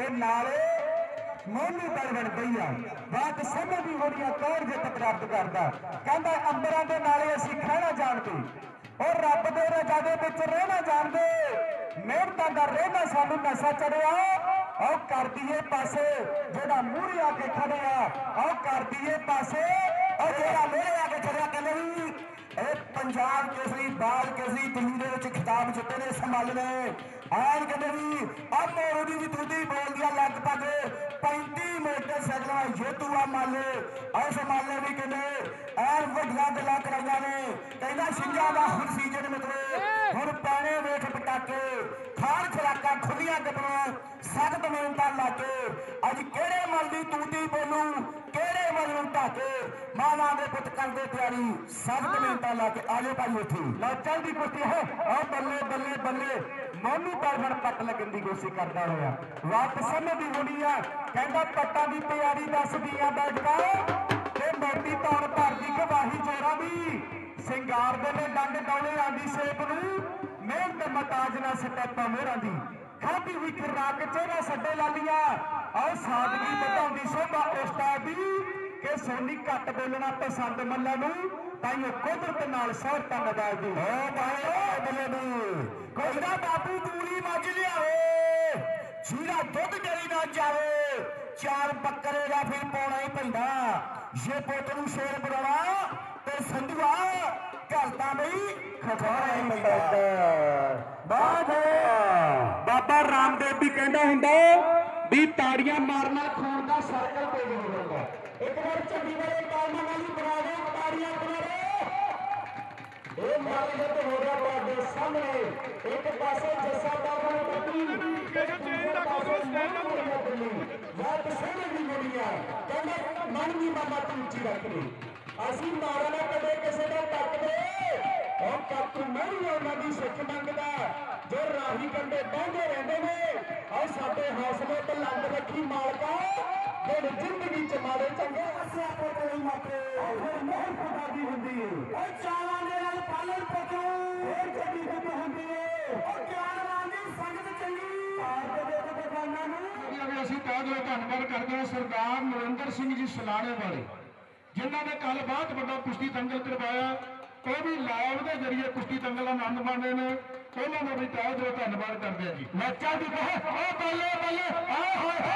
ਤੇ ਨਾਲੇ ਮੋਨੂ ਬਲਵਣ ਦਈਆ ਬਾਤ ਸਮਝ ਦੀ ਹੋਣੀਆਂ ਕੌਣ ਜਿੱਤ ਪ੍ਰਾਪਤ ਕਰਦਾ? ਕਹਿੰਦਾ, ਅੰਬਰਾਂ ਦੇ ਨਾਲੇ ਅਸੀਂ ਖਾਣਾ ਜਾਣਦੇ। ਔਰ ਰੱਬ ਦੇ ਰਜਾ ਦੇ ਵਿੱਚ ਰਹਿਣਾ ਜਾਣਦੇ। ਮਿਹਨਤਾਂ ਦਾ ਰਹਿਣਾ ਸਾਨੂੰ ਨਸ਼ਾ ਚੜਿਆ। ਆਓ ਕਰ ਦਈਏ ਪਾਸੇ, ਜਿਹੜਾ ਮੂਹਰੇ ਆ ਕੇ ਖੜਿਆ। ਆਓ ਕਰ ਦਈਏ ਪਾਸੇ। ਉਹ ਜਿਹੜਾ ਮੂਹਰੇ ਆ ਕੇ ਖੜਿਆ ਕਹਿੰਦੇ ਵੀ ਇਹ ਪੰਜਾਬ ਕੇਸਰੀ ਬਾਲ ਕੇਸਰੀ ਦਿੱਲੀ ਦੇ ਵਿੱਚ ਖਿਤਾਬ ਜਿੱਤੇ ਨੇ ਸੰਭਾਲ ਨੇ ਆਣ ਕਹਿੰਦੇ ਵੀ ਆ ਮੋਰੂ ਦੀ ਵੀ ਤੁਦੀ ਬੋਲਦੀ ਆ ਲਗਭਗ 35 ਮੋਟਰਸਾਈਕਲਾਂ ਜੇਤੂ ਆ ਮਾਲੇ। ਇਸ ਮਾਲੇ ਵੀ ਕਹਿੰਦੇ, ਐਨ ਵੱਡੀਆਂ ਗੱਲਾਂ ਕਰਾਈਆਂ ਨੇ। ਕਹਿੰਦਾ ਸਿੰਘਾਂ ਦਾ ਹੁਣ ਸੀਜ਼ਨ ਮਿੱਤਰੋ, ਹੁਣ ਪਾਣੇ ਵੇਖ ਪਟਾਕੇ। ਖਾਰ ਖੁਰਾਕਾਂ ਖੁੱਲੀਆਂ ਗੱਪਾਂ। ਸਖਤ ਮਿਹਨਤਾਂ ਲਾ ਕੇ ਅੱਜ ਕਿਹੜੇ ਮਲ ਦੀ ਤੂਤੀ ਬੋਲੂ, ਕਿਹੜੇ ਮਲ ਨੂੰ ਢਾਕੇ? ਮਾਵਾਂ ਦੇ ਪੁੱਤ ਕਰਦੇ ਪਿਆਰੀ ਸਖਤ ਮਿਹਨਤਾਂ ਲਾ ਕੇ ਆਜੋ ਭਾਈ ਉੱਥੇ। ਲਓ, ਚੱਲਦੀ ਕੁਸ਼ਤੀ ਹੈ। ਆ ਬੱਲੇ ਬੱਲੇ ਬੱਲੇ। ਮੋਨੂ ਪਰਵਣ ਪੱਟ ਲੱਗਣ ਦੀ ਕੋਸ਼ਿਸ਼ ਕਰਦਾ ਹੋਇਆ। ਵਾਪਸ ਸਮਝਦੀ ਹੋਣੀ ਆ। ਕਹਿੰਦਾ ਪੱਟਾਂ ਦੀ ਤਿਆਰੀ ਦੱਸਦੀਆਂ ਬੈਠਾ ਤੇ ਮੋਟੀ ਤੌਰ ਭਰਦੀ ਗਵਾਹੀ ਚੋਰਾਂ ਦੀ। ਸਿੰਗਾਰ ਦੇ ਨੇ ਡੰਡ ਡੌਲੇ ਆਂਦੀ ਸੇਪ ਨੂੰ। ਮਿਹਨਤ ਮਤਾਜ ਨਾ ਸਟੈਪਾਂ ਮੋਹਰਾਂ ਦੀ। ਖਾਦੀ ਹੋਈ ਖਰਾਕ ਚਿਹਰਾ ਛੱਡੇ ਲਾਲੀਆਂ ਆਓ ਸਾਦਗੀ ਵਧਾਉਂਦੀ ਸੋਭਾ ਉਸਤਾਦ ਦੀ ਕਿ ਸੋਨੀ ਘੱਟ ਬੋਲਣਾ ਪਸੰਦ ਮੱਲਾ ਨੂੰ ਤਾਂ ਇਹ ਕੁਦਰਤ ਨਾਲ ਸੌਰਤਾ ਨਵਾਜ਼ਦੀ ਓ ਭਾਈ ਓ ਬੱਲੇ ਨੂੰ ਕੋਈ ਨਾ ਬਾਪੂ ਦੂਰੀ ਮੱਝ ਲਿਆਵੇ ਜੀਰਾ ਦੁੱਧ ਡੇਰੀ ਨਾ ਜਾਵੇ ਚਾਰ ਬੱਕਰੇ ਦਾ ਫਿਰ ਪਾਉਣਾ ਹੀ ਪੈਂਦਾ। ਜੇ ਪੁੱਤ ਨੂੰ ਸ਼ੇਰ ਬਣਾਉਣਾ ਤੇ ਸੰਧੂਆ ਘਰ ਤਾਂ ਬਈ ਖਖਾਣਾ ਹੀ ਪੈਂਦਾ। ਬਾਦ ਰਾਮਦੇਵ ਵੀ ਕਹਿੰਦਾ ਹੁੰਦਾ ਵੀ ਤਾੜੀਆਂ ਮਾਰਨਾ ਖੂਨ ਦਾ ਸਰਕਲ ਤੇ ਨਹੀਂ ਹੁੰਦਾ ਇੱਕ ਵਾਰ ਚੰਗੀ ਵਾਲੇ ਕਾਲਮਾ ਨਾਲ ਹੀ ਬਣਾ ਦੇ ਤਾੜੀਆਂ ਬਣਾ ਇਹ ਮਾਰੇ ਤੇ ਹੋ ਰਿਹਾ ਤੁਹਾਡੇ ਸਾਹਮਣੇ। ਇੱਕ ਪਾਸੇ ਜੱਸਾ ਬਾਬਾ ਨੂੰ ਬੱਤੀ ਕਿਸੇ ਚੇਂਜ ਦਾ ਕੋਈ ਸਟੈਂਡ ਨਾ ਤਸਵੀਰ ਦੀ ਗੋਲੀਆਂ ਕਹਿੰਦਾ ਮਨ ਦੀ ਮਾਮਾ ਤੂੰ ਉੱਚੀ ਰੱਖ ਲਈ। ਅਸੀਂ ਮਾਰਾ ਨਾ ਕਦੇ ਕਿਸੇ ਦਾ ਟੱਕਦੇ ਉਹ ਕੱਪ ਨਹੀਂ ਉਹਨਾਂ ਦੀ ਸਿੱਖ ਮੰਗਦਾ। ਜੋ ਰਾਹੀ ਕੰਡੇ ਬਾਂਝੇ ਰਹਿੰਦੇ ਨੇ ਆਹ ਸਾਡੇ ਹੌਸਲੇ ਤੇ ਲੰਗ ਰੱਖੀ ਮਾਲਕਾ ਦਿਨ ਜ਼ਿੰਦਗੀ ਚ ਮਾਰੇ ਚੰਗੇ ਅਸੇ ਆਪੋ ਕੋਈ ਮਾਪੇ। ਫਿਰ ਮੋਹਰ ਖੁਦਾ ਦੀ ਹੁੰਦੀ ਏ। ਉਹ ਚਾਵਾਂ ਦੇ ਨਾਲ ਪਾਲਣ ਪੋਚੋ ਇਹ ਚੰਗੀ ਹੁੱਕ ਹੁੰਦੀ ਏ। ਉਹ ਗਿਆਨਵਾਨ ਦੀ ਸੰਗਤ ਚੰਗੀ। ਦੇ ਦੇ ਬਗਾਨਾ ਨੂੰ। ਵੀ ਅਸੀਂ ਤਹਿ ਦਿਲੋਂ ਧੰਨਵਾਦ ਕਰਦੇ ਹਾਂ ਸਰਦਾਰ ਨਰਿੰਦਰ ਸਿੰਘ ਜੀ ਸਲਾਣੇ ਵਾਲੇ ਜਿਨ੍ਹਾਂ ਨੇ ਕੱਲ ਬਹੁਤ ਵੱਡਾ ਕੁਸ਼ਤੀ ਦੰਗਲ ਕਰਵਾਇਆ। ਉਹ ਵੀ ਲਾਈਵ ਦੇ ਜ਼ਰੀਏ ਕੁਸ਼ਤੀ ਦੰਗਲ ਦਾ ਆਨੰਦ ਮਾਣਦੇ ਨੇ। ਉਹਨਾਂ ਨੂੰ ਵੀ ਤਹਿ ਦਿਲੋਂ ਧੰਨਵਾਦ ਕਰਦੇ ਆ ਜੀ। ਮੈਚਾਂ ਦੀ ਕਹੇ ਉਹ ਬੱਲੇ ਬੱਲੇ ਆਏ ਹੋਏ